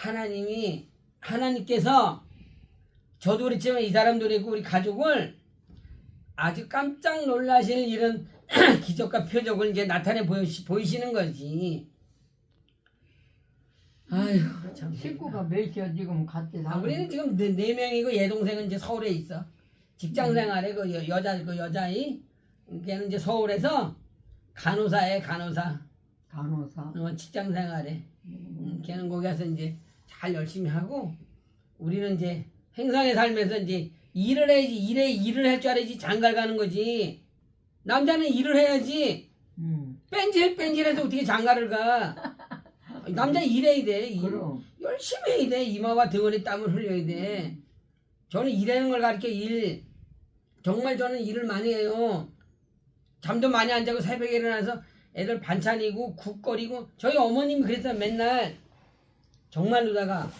하나님이 하나님께서 저도 그렇지만 이 사람도 그랬고 우리 가족을 아주 깜짝 놀라실 이런 기적과 표적을 이제 나타내 보이시, 보이시는 거지. 아휴 참. 식구가 몇이야 지금 같이 아, 사는 우리는 지금 네, 네 명이고 얘 동생은 이제 서울에 있어. 직장 생활에 그 여, 여자 그 여자이 걔는 이제 서울에서 간호사에 간호사. 간호사 어, 직장 생활에. 음, 걔는 거기 가서 이제 잘 열심히 하고 우리는 이제 행성에 살면서 이제 일을 해야지 일에 일을 할 줄 알아야지 장가를 가는 거지. 남자는 일을 해야지. 음, 뺀질 뺀질해서 어떻게 장가를 가? 남자 일해야 돼. 일. 그럼 열심히 해야 돼. 이마와 등원에 땀을 흘려야 돼. 저는 일하는 걸 가르쳐 일. 정말 저는 일을 많이 해요. 잠도 많이 안 자고 새벽에 일어나서 애들 반찬이고 국거리고 저희 어머님이 그랬어요 맨날 정말로다가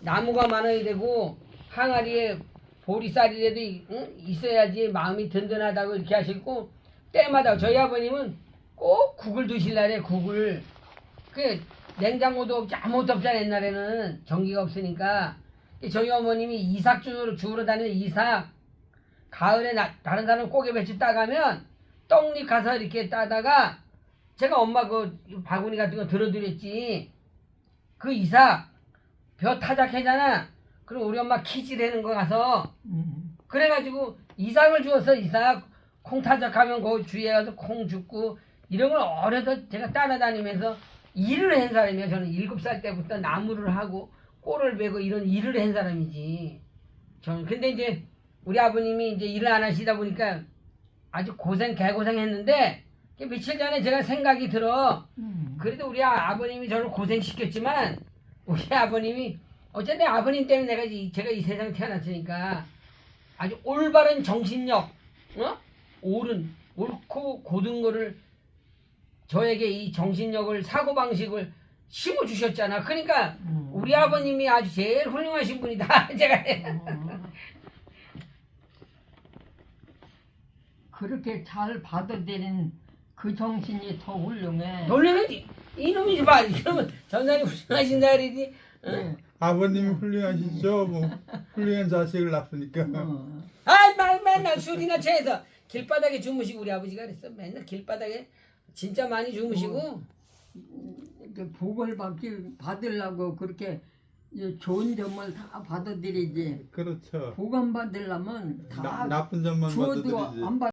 나무가 많아야 되고 항아리에 보리쌀이라도 이- 응? 있어야지 마음이 든든하다고 이렇게 하시고 때마다 저희 아버님은 꼭 국을 드실라래 국을 그 냉장고도 없지 아무것도 없잖아 옛날에는. 전기가 없으니까. 저희 어머님이 이삭 주우러, 주우러 다니는 이삭 가을에 나, 다른 사람 고개 배추 따가면 떡잎 가서 이렇게 따다가 제가 엄마 그 바구니 같은 거 들어드렸지 그 이삭 벼 타작해잖아 그럼 우리 엄마 키질하는 거 가서 음, 그래가지고 이삭을 주었어 이삭 콩 타작하면 그 주위에 가서 콩 줍고 이런 걸 어려서 제가 따라다니면서 일을 한 사람이에요. 저는 일곱 살 때부터 나무를 하고 꼴을 베고 이런 일을 한 사람이지. 저는 근데 이제 우리 아버님이 이제 일을 안 하시다 보니까 아주 고생 개고생했는데 며칠 전에 제가 생각이 들어 음. 그래도 우리 아- 아버님이 저를 고생시켰지만 우리 아버님이 어쨌든 아버님 때문에 내가 이, 제가 이 세상에 태어났으니까 아주 올바른 정신력, 어? 옳은 옳고 고든 거를 저에게 이 정신력을 사고 방식을 심어 주셨잖아. 그러니까 음. 우리 아버님이 아주 제일 훌륭하신 분이다. 제가 어. 그렇게 잘 받아들인 그 정신이 더 훌륭해. 놀래는 이놈이지 봐. 이러면 전사님 훌륭하신다 그러지. 어? 네. 아버님이 훌륭하시죠. 뭐 훌륭한 자식을 낳았으니까. 어. 말 맨날 술이나 취해서 길바닥에 주무시고 우리 아버지가 그랬어 맨날 길바닥에 진짜 많이 주무시고 이렇게 복을 받기 받으려고 그렇게 이 좋은 점을 다 받아들이지. 그렇죠. 복안 받으려면 나, 다 나쁜 점만 주어도 받아들이지. 안 받.